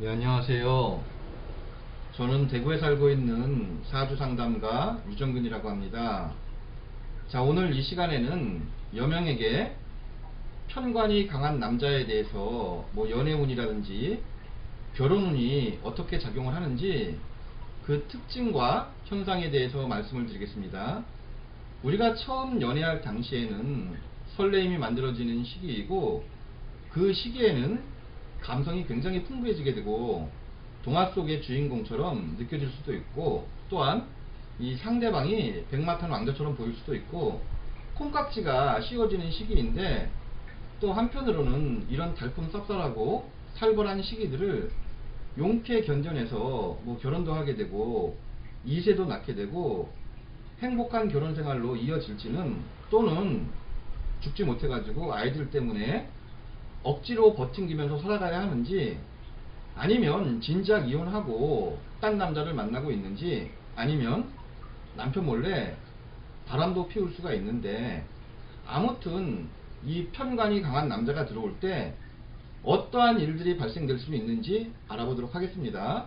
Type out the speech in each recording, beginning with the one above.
네, 안녕하세요. 저는 대구에 살고 있는 사주 상담가 유정근이라고 합니다. 자, 오늘 이 시간에는 여명에게 편관이 강한 남자에 대해서 뭐 연애운이라든지 결혼운이 어떻게 작용을 하는지 그 특징과 현상에 대해서 말씀을 드리겠습니다. 우리가 처음 연애할 당시에는 설레임이 만들어지는 시기이고 그 시기에는 감성이 굉장히 풍부해지게 되고 동화 속의 주인공처럼 느껴질 수도 있고 또한 이 상대방이 백마탄 왕자처럼 보일 수도 있고 콩깍지가 씌워지는 시기인데 또 한편으로는 이런 달콤 쌉쌀하고 살벌한 시기들을 용케 견뎌내서 뭐 결혼도 하게 되고 이세도 낳게 되고 행복한 결혼 생활로 이어질지는 또는 죽지 못해가지고 아이들 때문에 억지로 버팅기면서 살아가야 하는지 아니면 진작 이혼하고 딴 남자를 만나고 있는지 아니면 남편 몰래 바람도 피울 수가 있는데 아무튼 이 편관이 강한 남자가 들어올 때 어떠한 일들이 발생될 수 있는지 알아보도록 하겠습니다.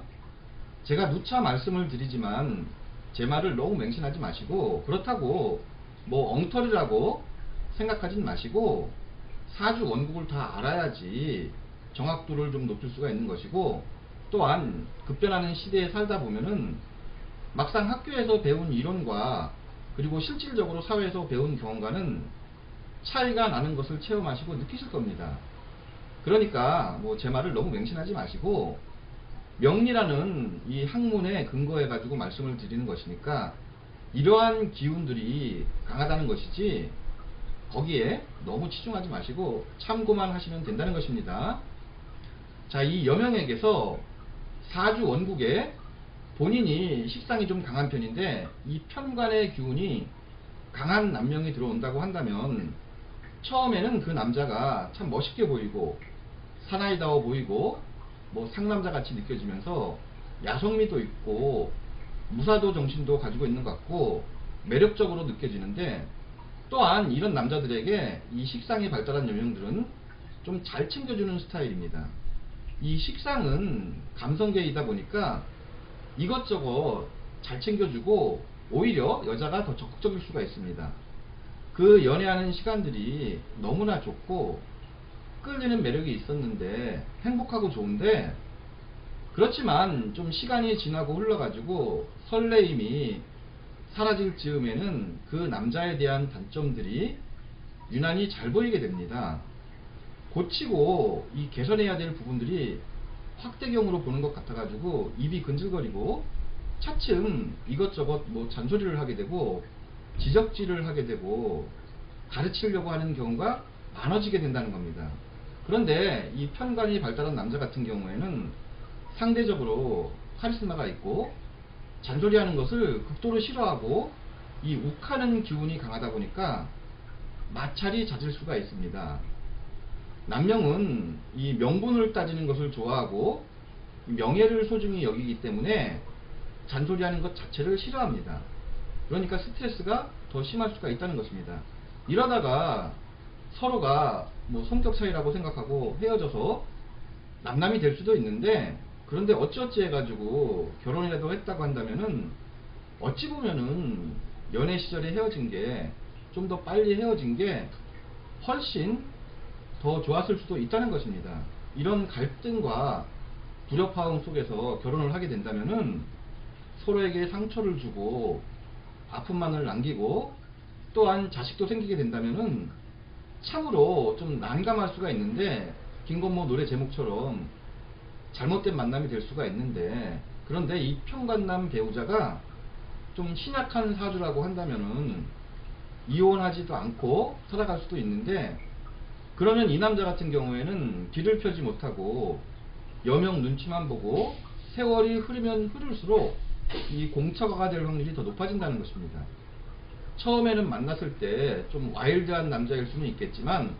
제가 누차 말씀을 드리지만 제 말을 너무 맹신하지 마시고 그렇다고 뭐 엉터리라고 생각하진 마시고 사주 원국을 다 알아야지 정확도를 좀 높일 수가 있는 것이고 또한 급변하는 시대에 살다 보면은 막상 학교에서 배운 이론과 그리고 실질적으로 사회에서 배운 경험과는 차이가 나는 것을 체험하시고 느끼실 겁니다. 그러니까 뭐 제 말을 너무 맹신하지 마시고 명리라는 이 학문에 근거해 가지고 말씀을 드리는 것이니까 이러한 기운들이 강하다는 것이지 거기에 너무 치중하지 마시고 참고만 하시면 된다는 것입니다. 자, 이 여명에게서 사주 원국에 본인이 식상이 좀 강한 편인데 이 편관의 기운이 강한 남명이 들어온다고 한다면 처음에는 그 남자가 참 멋있게 보이고 사나이다워 보이고 뭐 상남자 같이 느껴지면서 야성미도 있고 무사도 정신도 가지고 있는 것 같고 매력적으로 느껴지는데 또한 이런 남자들에게 이 식상이 발달한 여명들은 좀 잘 챙겨주는 스타일입니다. 이 식상은 감성계이다 보니까 이것저것 잘 챙겨주고 오히려 여자가 더 적극적일 수가 있습니다. 그 연애하는 시간들이 너무나 좋고 끌리는 매력이 있었는데 행복하고 좋은데 그렇지만 좀 시간이 지나고 흘러가지고 설레임이 사라질 즈음에는 그 남자에 대한 단점들이 유난히 잘 보이게 됩니다. 고치고 이 개선해야 될 부분들이 확대경으로 보는 것 같아가지고 입이 근질거리고 차츰 이것저것 뭐 잔소리를 하게 되고 지적질을 하게 되고 가르치려고 하는 경우가 많아지게 된다는 겁니다. 그런데 이 편관이 발달한 남자 같은 경우에는 상대적으로 카리스마가 있고 잔소리하는 것을 극도로 싫어하고 이 욱하는 기운이 강하다 보니까 마찰이 잦을 수가 있습니다. 남명은 이 명분을 따지는 것을 좋아하고 명예를 소중히 여기기 때문에 잔소리하는 것 자체를 싫어합니다. 그러니까 스트레스가 더 심할 수가 있다는 것입니다. 이러다가 서로가 뭐 성격 차이라고 생각하고 헤어져서 남남이 될 수도 있는데 그런데 어찌어찌 해가지고 결혼이라도 했다고 한다면은 어찌 보면은 연애 시절에 헤어진 게 좀 더 빨리 헤어진 게 훨씬 더 좋았을 수도 있다는 것입니다. 이런 갈등과 불협화음 속에서 결혼을 하게 된다면은 서로에게 상처를 주고 아픔만을 남기고 또한 자식도 생기게 된다면은 참으로 좀 난감할 수가 있는데 김건모 노래 제목처럼 잘못된 만남이 될 수가 있는데 그런데 이 평간남 배우자가 좀 신약한 사주라고 한다면은 이혼하지도 않고 살아갈 수도 있는데 그러면 이 남자 같은 경우에는 길을 펴지 못하고 여명 눈치만 보고 세월이 흐르면 흐를수록 이 공처가 될 확률이 더 높아진다는 것입니다. 처음에는 만났을 때 좀 와일드한 남자일 수는 있겠지만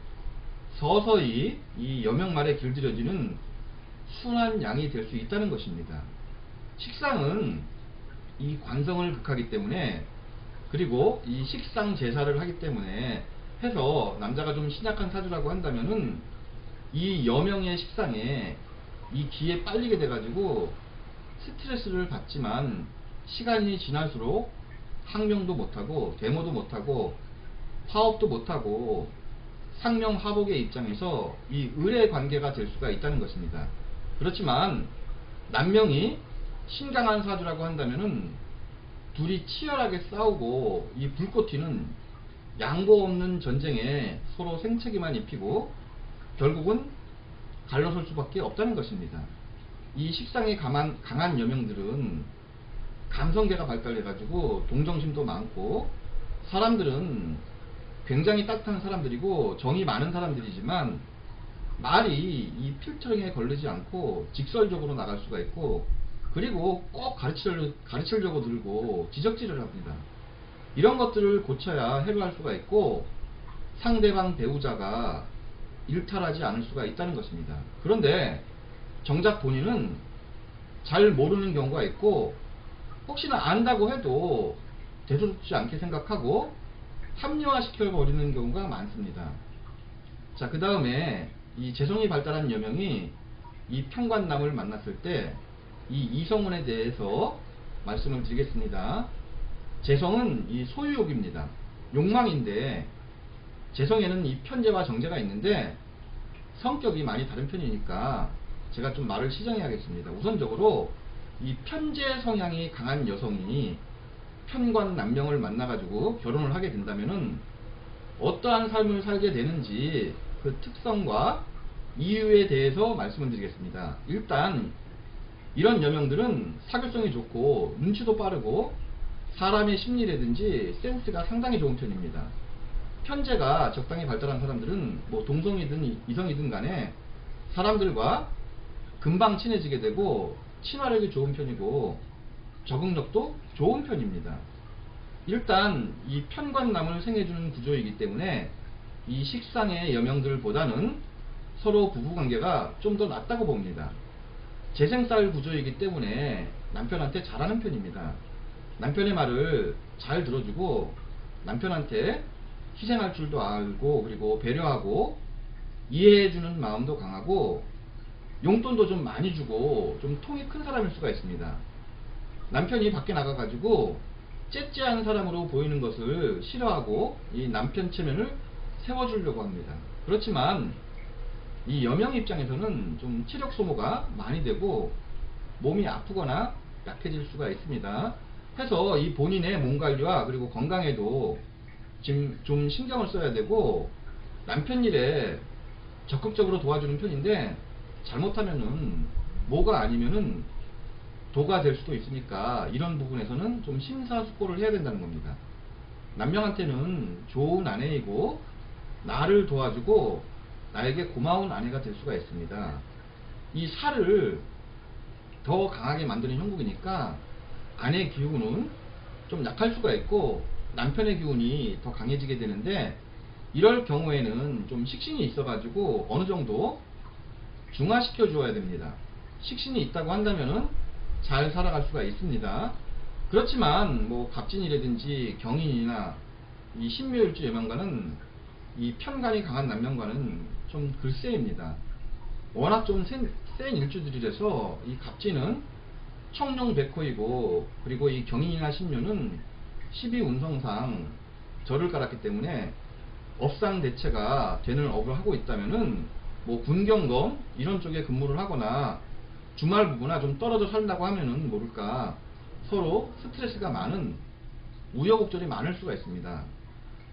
서서히 이 여명 말에 길들여지는 순한 양이 될 수 있다는 것입니다. 식상은 이 관성을 극하기 때문에 그리고 이 식상 제사를 하기 때문에 해서 남자가 좀 신약한 사주라고 한다면은 이 여명의 식상에 이 기에 빨리게 돼가지고 스트레스를 받지만 시간이 지날수록 항명도 못하고 데모도 못하고 파업도 못하고 상명하복의 입장에서 이 의뢰 관계가 될 수가 있다는 것입니다. 그렇지만 남명이 신강한 사주라고 한다면은 둘이 치열하게 싸우고 이 불꽃 튀는 양보 없는 전쟁에 서로 생채기만 입히고 결국은 갈라설 수밖에 없다는 것입니다. 이 식상에 강한, 강한 여명들은 감성계가 발달해가지고 동정심도 많고 사람들은 굉장히 따뜻한 사람들이고 정이 많은 사람들이지만 말이 이 필터링에 걸리지 않고 직설적으로 나갈 수가 있고 그리고 꼭 가르치려, 가르치려고 들고 지적질을 합니다. 이런 것들을 고쳐야 해결할 수가 있고 상대방 배우자가 일탈하지 않을 수가 있다는 것입니다. 그런데 정작 본인은 잘 모르는 경우가 있고 혹시나 안다고 해도 대수롭지 않게 생각하고 합리화시켜 버리는 경우가 많습니다. 자, 그 다음에 이 재성이 발달한 여명이 이 평관남을 만났을 때 이 이성운에 대해서 말씀을 드리겠습니다. 재성은 이 소유욕입니다. 욕망인데 재성에는 이 편재와 정제가 있는데 성격이 많이 다른 편이니까 제가 좀 말을 시정해야겠습니다. 우선적으로 이 편재 성향이 강한 여성이 편관 남명을 만나가지고 결혼을 하게 된다면은 어떠한 삶을 살게 되는지 그 특성과 이유에 대해서 말씀을 드리겠습니다. 일단 이런 여명들은 사교성이 좋고 눈치도 빠르고 사람의 심리라든지 센스가 상당히 좋은 편입니다. 편재가 적당히 발달한 사람들은 뭐 동성이든 이성이든 간에 사람들과 금방 친해지게 되고 친화력이 좋은 편이고 적응력도 좋은 편입니다. 일단 이 편관남을 생해주는 구조이기 때문에 이 식상의 여명들보다는 서로 부부관계가 좀 더 낫다고 봅니다. 재생쌀 구조이기 때문에 남편한테 잘하는 편입니다. 남편의 말을 잘 들어주고 남편한테 희생할 줄도 알고 그리고 배려하고 이해해주는 마음도 강하고 용돈도 좀 많이 주고 좀 통이 큰 사람일 수가 있습니다. 남편이 밖에 나가가지고 째째한 사람으로 보이는 것을 싫어하고 이 남편 체면을 세워주려고 합니다. 그렇지만 이 여명 입장에서는 좀 체력 소모가 많이 되고 몸이 아프거나 약해질 수가 있습니다. 해서 이 본인의 몸 관리와 그리고 건강에도 지금 좀 신경을 써야 되고 남편 일에 적극적으로 도와주는 편인데 잘못하면은 뭐가 아니면은 도가 될 수도 있으니까 이런 부분에서는 좀 심사숙고를 해야 된다는 겁니다. 남명한테는 좋은 아내이고 나를 도와주고 나에게 고마운 아내가 될 수가 있습니다. 이 살을 더 강하게 만드는 형국이니까 아내의 기운은 좀 약할 수가 있고 남편의 기운이 더 강해지게 되는데 이럴 경우에는 좀 식신이 있어가지고 어느 정도 중화시켜 주어야 됩니다. 식신이 있다고 한다면은 잘 살아갈 수가 있습니다. 그렇지만 뭐 갑진이라든지 경인이나 이 신묘일주 예망과는 이 편간이 강한 남명과는 좀 글쎄입니다. 워낙 좀 센, 센 일주들이라서 이 갑진은 청룡 백호이고 그리고 이 경인이나 신묘는 12 운성상 절을 깔았기 때문에 업상 대체가 되는 업을 하고 있다면은 뭐 군경검 이런 쪽에 근무를 하거나 주말 부부나 좀 떨어져 살다고 하면은 모를까 서로 스트레스가 많은 우여곡절이 많을 수가 있습니다.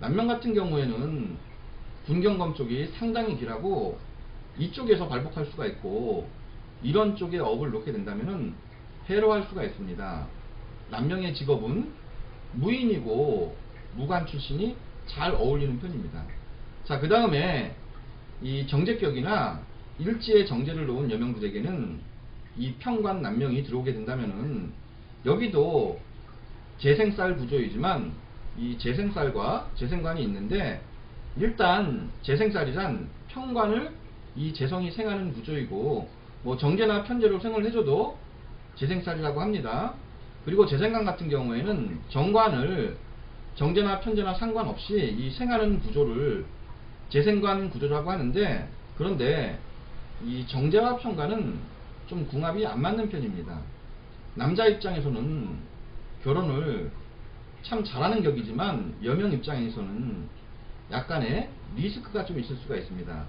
남명 같은 경우에는 군경검 쪽이 상당히 길하고 이쪽에서 발복할 수가 있고 이런 쪽에 업을 놓게 된다면은 해로할 수가 있습니다. 남명의 직업은 무인이고 무관 출신이 잘 어울리는 편입니다. 자, 그 다음에 이 정제격이나 일지의 정제를 놓은 여명들에게는 이 평관 남명이 들어오게 된다면은 여기도 재생쌀 구조이지만 이 재생쌀과 재생관이 있는데 일단 재생쌀이란 평관을 이 재성이 생하는 구조이고 뭐 정제나 편제로 생을 해줘도 재생쌀이라고 합니다. 그리고 재생관 같은 경우에는 정관을 정제나 편제나 상관없이 이 생하는 구조를 재생관 구조라고 하는데 그런데 이 정제와 편관은 좀 궁합이 안 맞는 편입니다. 남자 입장에서는 결혼을 참 잘하는 격이지만 여명 입장에서는 약간의 리스크가 좀 있을 수가 있습니다.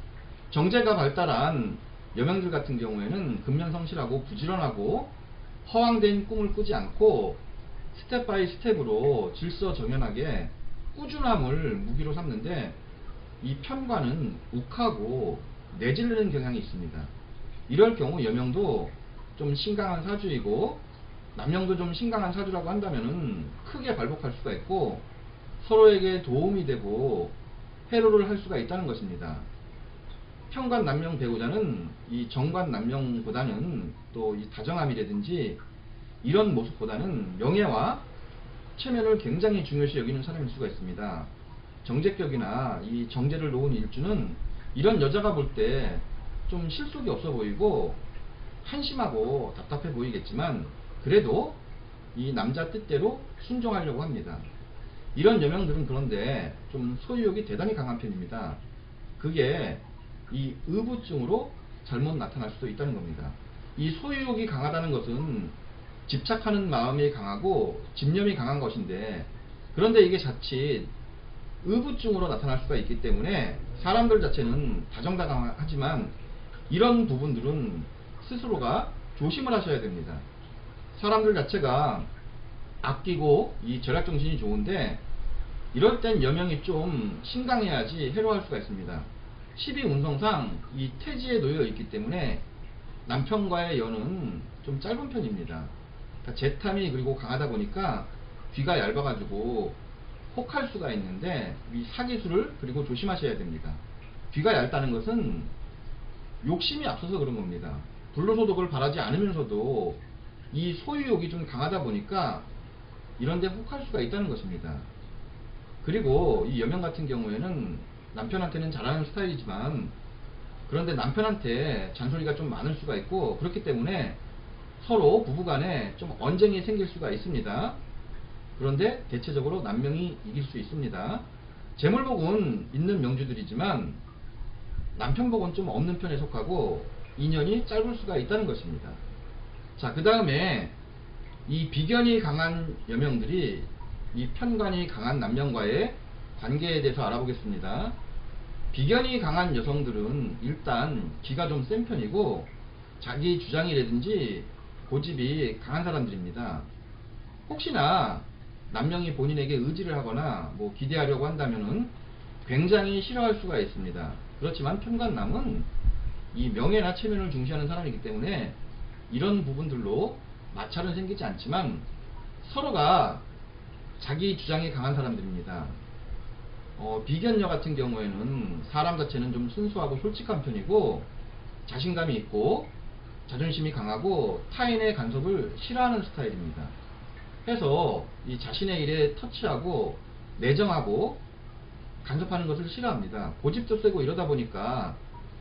정제가 발달한 여명들 같은 경우에는 근면성실하고 부지런하고 허황된 꿈을 꾸지 않고 스텝 바이 스텝으로 질서정연하게 꾸준함을 무기로 삼는데 이 편과는 욱하고 내질르는 경향이 있습니다. 이럴 경우 여명도 좀 신강한 사주이고 남명도 좀 신강한 사주라고 한다면은 크게 발복할 수가 있고 서로에게 도움이 되고 해로를 할 수가 있다는 것입니다. 평관 남명 배우자는 이 정관 남명보다는 또 이 다정함이라든지 이런 모습보다는 명예와 체면을 굉장히 중요시 여기는 사람일 수가 있습니다. 정제격이나 이 정제를 놓은 일주는 이런 여자가 볼 때 좀 실속이 없어 보이고 한심하고 답답해 보이겠지만 그래도 이 남자 뜻대로 순종하려고 합니다. 이런 여명들은 그런데 좀 소유욕이 대단히 강한 편입니다. 그게 이 의부증으로 잘못 나타날 수도 있다는 겁니다. 이 소유욕이 강하다는 것은 집착하는 마음이 강하고 집념이 강한 것인데 그런데 이게 자칫 의부증으로 나타날 수가 있기 때문에 사람들 자체는 다정다감하지만 이런 부분들은 스스로가 조심을 하셔야 됩니다. 사람들 자체가 아끼고 이 절약 정신이 좋은데 이럴 땐 여명이 좀 신강해야지 해로할 수가 있습니다. 12 운성상 이 태지에 놓여 있기 때문에 남편과의 연은 좀 짧은 편입니다. 그러니까 재탐이 그리고 강하다 보니까 귀가 얇아가지고 혹할 수가 있는데 이 사기술을 그리고 조심하셔야 됩니다. 귀가 얇다는 것은 욕심이 앞서서 그런 겁니다. 불로소득을 바라지 않으면서도 이 소유욕이 좀 강하다 보니까 이런 데 혹할 수가 있다는 것입니다. 그리고 이 여명 같은 경우에는 남편한테는 잘하는 스타일이지만 그런데 남편한테 잔소리가 좀 많을 수가 있고 그렇기 때문에 서로 부부간에 좀 언쟁이 생길 수가 있습니다. 그런데 대체적으로 남명이 이길 수 있습니다. 재물복은 있는 명주들이지만 남편복은 좀 없는 편에 속하고 인연이 짧을 수가 있다는 것입니다. 자, 그 다음에 이 비견이 강한 여명들이 이 편관이 강한 남명과의 관계에 대해서 알아보겠습니다. 비견이 강한 여성들은 일단 기가 좀 센 편이고 자기 주장이라든지 고집이 강한 사람들입니다. 혹시나 남명이 본인에게 의지를 하거나 뭐 기대하려고 한다면은 굉장히 싫어할 수가 있습니다. 그렇지만 편관남은 이 명예나 체면을 중시하는 사람이기 때문에 이런 부분들로 마찰은 생기지 않지만 서로가 자기 주장이 강한 사람들입니다. 어, 비견녀 같은 경우에는 사람 자체는 좀 순수하고 솔직한 편이고 자신감이 있고 자존심이 강하고 타인의 간섭을 싫어하는 스타일입니다. 해서 이 자신의 일에 터치하고 내정하고 간섭하는 것을 싫어합니다. 고집도 세고 이러다 보니까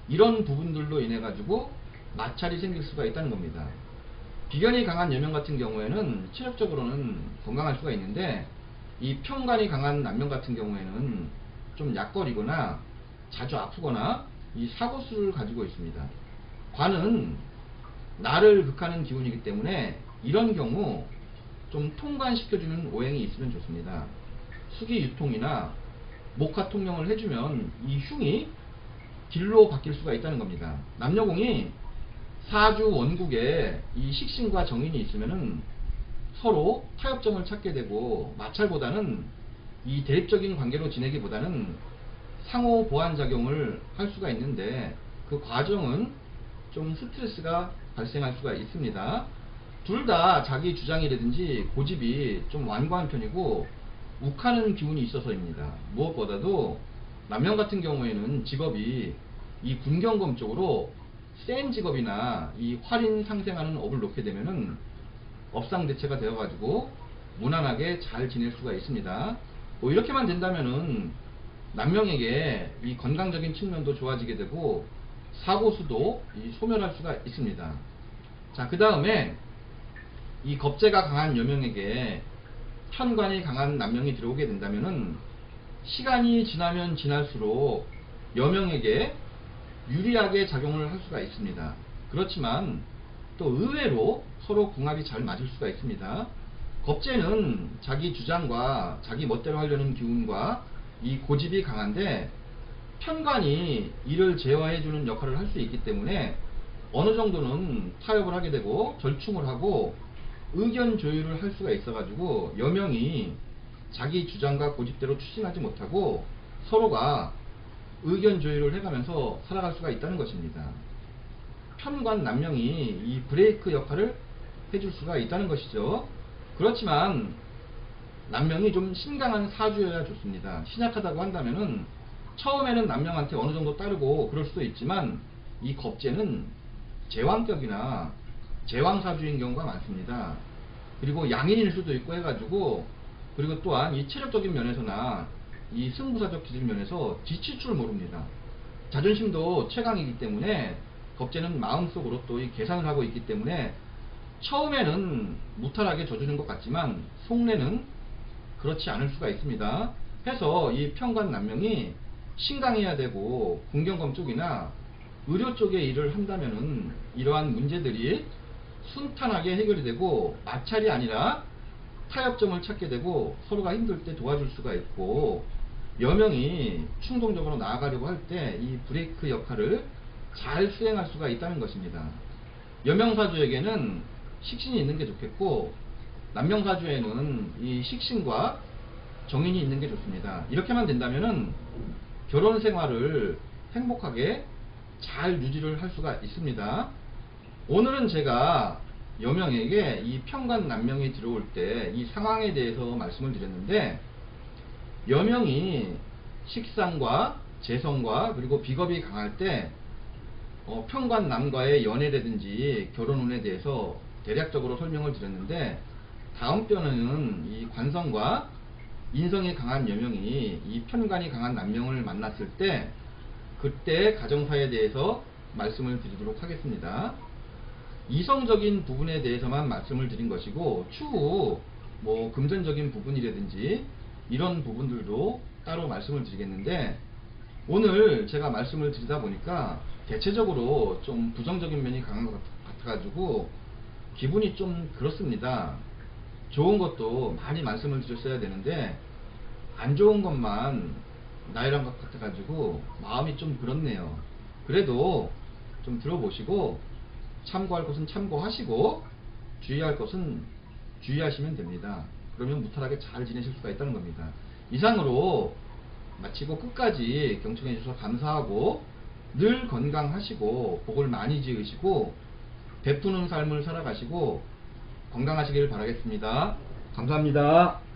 이런 부분들로 인해 가지고 마찰이 생길 수가 있다는 겁니다. 비견이 강한 여명 같은 경우에는 체력적으로는 건강할 수가 있는데 이 편관이 강한 남명 같은 경우에는 좀 약거리거나 자주 아프거나 이 사고수를 가지고 있습니다. 관은 나를 극하는 기운이기 때문에 이런 경우 좀 통관시켜주는 오행이 있으면 좋습니다. 수기 유통이나 목화 통령을 해주면 이 흉이 길로 바뀔 수가 있다는 겁니다. 남녀공이 사주 원국에 이 식신과 정인이 있으면은 서로 타협점을 찾게 되고 마찰보다는 이 대립적인 관계로 지내기보다는 상호 보완 작용을 할 수가 있는데 그 과정은 좀 스트레스가 발생할 수가 있습니다. 둘 다 자기 주장이라든지 고집이 좀 완고한 편이고 욱하는 기운이 있어서입니다. 무엇보다도 남명 같은 경우에는 직업이 이 군경검 쪽으로 센 직업이나 이 활인 상생하는 업을 놓게 되면은 업상 대체가 되어가지고 무난하게 잘 지낼 수가 있습니다. 뭐 이렇게만 된다면은 남명에게 이 건강적인 측면도 좋아지게 되고 사고수도 이 소멸할 수가 있습니다. 자, 그 다음에 이 겁재가 강한 여명에게 편관이 강한 남명이 들어오게 된다면은 시간이 지나면 지날수록 여명에게 유리하게 작용을 할 수가 있습니다. 그렇지만 또 의외로 서로 궁합이 잘 맞을 수가 있습니다. 겁재는 자기 주장과 자기 멋대로 하려는 기운과 이 고집이 강한데 편관이 이를 제어해주는 역할을 할 수 있기 때문에 어느 정도는 타협을 하게 되고 절충을 하고 의견 조율을 할 수가 있어가지고 여명이 자기 주장과 고집대로 추진하지 못하고 서로가 의견 조율을 해가면서 살아갈 수가 있다는 것입니다. 편관 남명이 이 브레이크 역할을 해줄 수가 있다는 것이죠. 그렇지만 남명이 좀 신강한 사주여야 좋습니다. 신약하다고 한다면은 처음에는 남명한테 어느 정도 따르고 그럴 수도 있지만 이 겁재는 제왕격이나 제왕사주인 경우가 많습니다. 그리고 양인일 수도 있고 해가지고 그리고 또한 이 체력적인 면에서나 이 승부사적 기질 면에서 지칠 줄 모릅니다. 자존심도 최강이기 때문에 겁재는 마음속으로 또 이 계산을 하고 있기 때문에 처음에는 무탈하게 져주는 것 같지만 속내는 그렇지 않을 수가 있습니다. 해서 이 평관 남명이 신강해야 되고 공경검 쪽이나 의료 쪽의 일을 한다면은 이러한 문제들이 순탄하게 해결이 되고 마찰이 아니라 타협점을 찾게 되고 서로가 힘들 때 도와줄 수가 있고 여명이 충동적으로 나아가려고 할 때 이 브레이크 역할을 잘 수행할 수가 있다는 것입니다. 여명사주에게는 식신이 있는 게 좋겠고 남명사주에는 이 식신과 정인이 있는 게 좋습니다. 이렇게만 된다면은 결혼 생활을 행복하게 잘 유지를 할 수가 있습니다. 오늘은 제가 여명에게 이 평관 남명이 들어올 때 이 상황에 대해서 말씀을 드렸는데 여명이 식상과 재성과 그리고 비겁이 강할 때 어, 평관 남과의 연애라든지 결혼운에 대해서 대략적으로 설명을 드렸는데 다음 편에는 이 관성과 인성이 강한 여명이 이 편관이 강한 남명을 만났을 때 그때 가정사에 대해서 말씀을 드리도록 하겠습니다. 이성적인 부분에 대해서만 말씀을 드린 것이고 추후 뭐 금전적인 부분이라든지 이런 부분들도 따로 말씀을 드리겠는데 오늘 제가 말씀을 드리다 보니까 대체적으로 좀 부정적인 면이 강한 것 같아가지고 기분이 좀 그렇습니다. 좋은 것도 많이 말씀을 드렸어야 되는데 안 좋은 것만 나이란 것 같아가지고 마음이 좀 그렇네요. 그래도 좀 들어보시고 참고할 것은 참고하시고 주의할 것은 주의하시면 됩니다. 그러면 무탈하게 잘 지내실 수가 있다는 겁니다. 이상으로 마치고 끝까지 경청해 주셔서 감사하고 늘 건강하시고 복을 많이 지으시고 베푸는 삶을 살아가시고 건강하시길 바라겠습니다. 감사합니다.